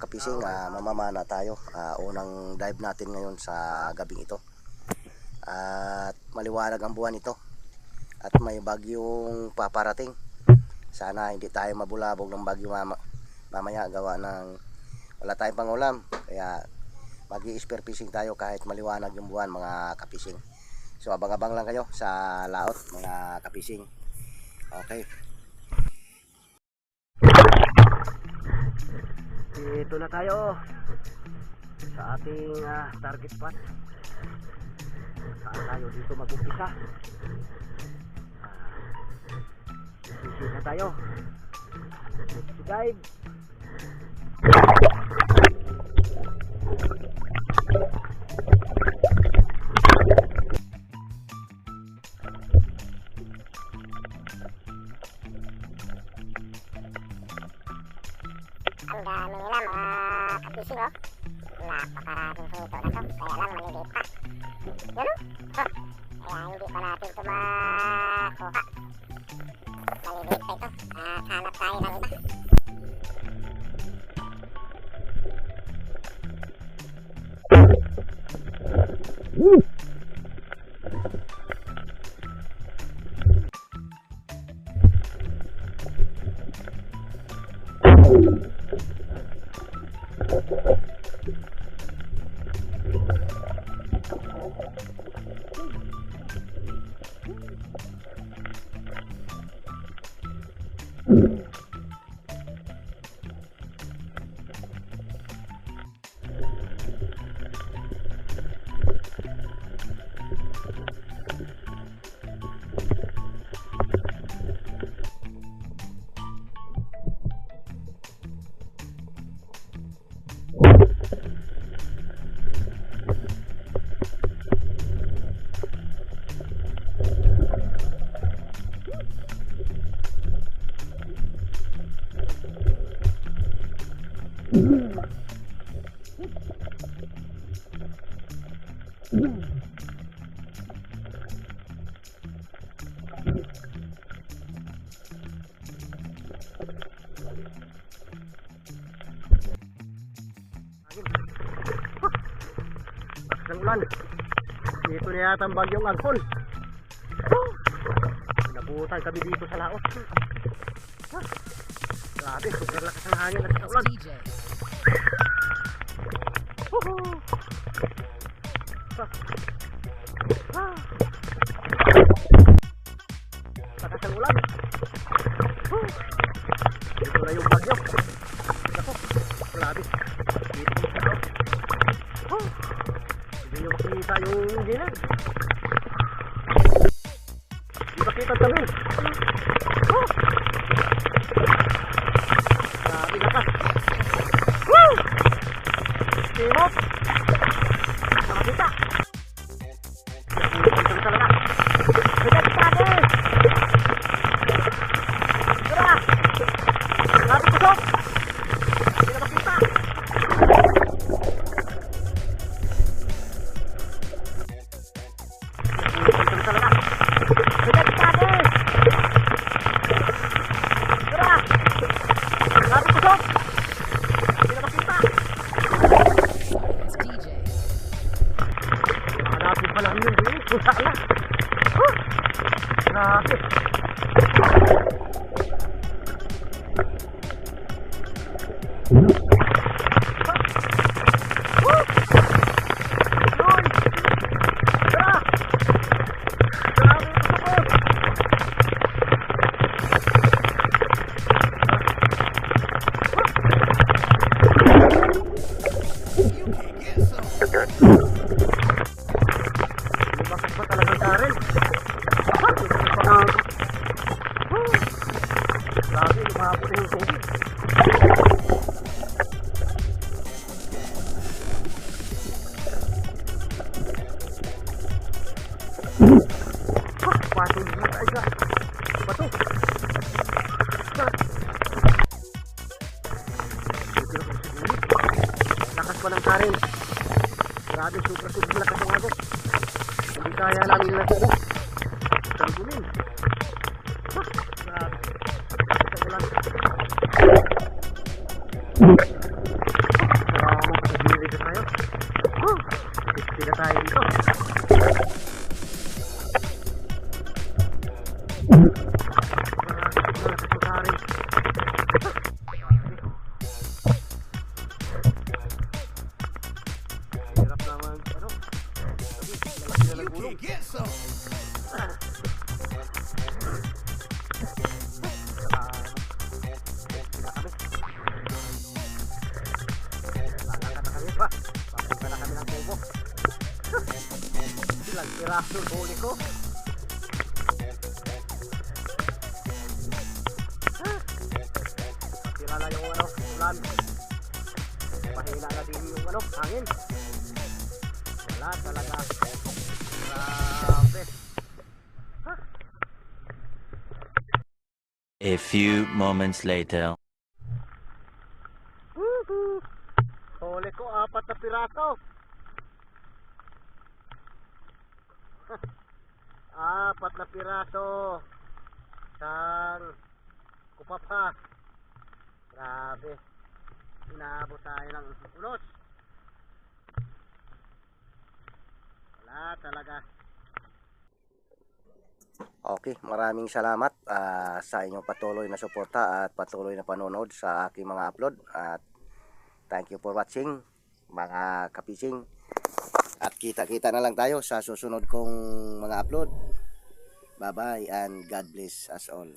Yan mga kapising, ah, mamamana tayo. Ah, unang dive natin ngayon sa gabing ito. At maliwanag ang buwan ito. At may bagyong paparating. Sana hindi tayo mabulabog ng bagyo mama, mamaya gawa ng wala tayong pangulam. Kaya mag spear fishing tayo kahit maliwanag yung buwan mga kapising. So abang-abang lang kayo sa laot mga kapising. Okay. Dito na tayo sa ating ah, target spot. Saan tayo dito mag-umpisa? Sisi na tayo. Let's dive. Ang dami nila mga kapising oh. Napakaraming hito na to. Kaya lang maliliit pa. Yan oh. Huh. Kaya hindi pa natin ito makuha. Maliliit pa ito. At hanap tayo ng iba. ng Mm-hmm. Ulan. Dito na yata ang bagyong agpon. Nabutan kami dito sa laot. Grabe, super lakas ng hangin at sa ulan. Lakas ng ulan. Dito na yung bagyo. Ako, grabe. Dito Makikita yung gilid. Hindi makita ang tabi. Oh. Grabe lakas. Woo! Timot! Nakakita Thank Grabe, lumabot na yung tubig. Patol na. Lakas pa ng karin. Grabe, super super lakas ang agos. Hindi kaya namin na ano. Tanggunin. Yung huli ko. Tira na yung ano, ulan. Pahina na din yung ano, hangin. Wala talaga. Grabe. A few moments later. Huli ko apat na piraso. Apat na piraso. Sang kupapa. Grabe. Inaabot tayo ng ulos. Wala talaga. Okay, maraming salamat ah, sa inyong patuloy na suporta at patuloy na panonood sa aking mga upload at thank you for watching mga kapising at kita-kita na lang tayo sa susunod kong mga upload bye bye and God bless us all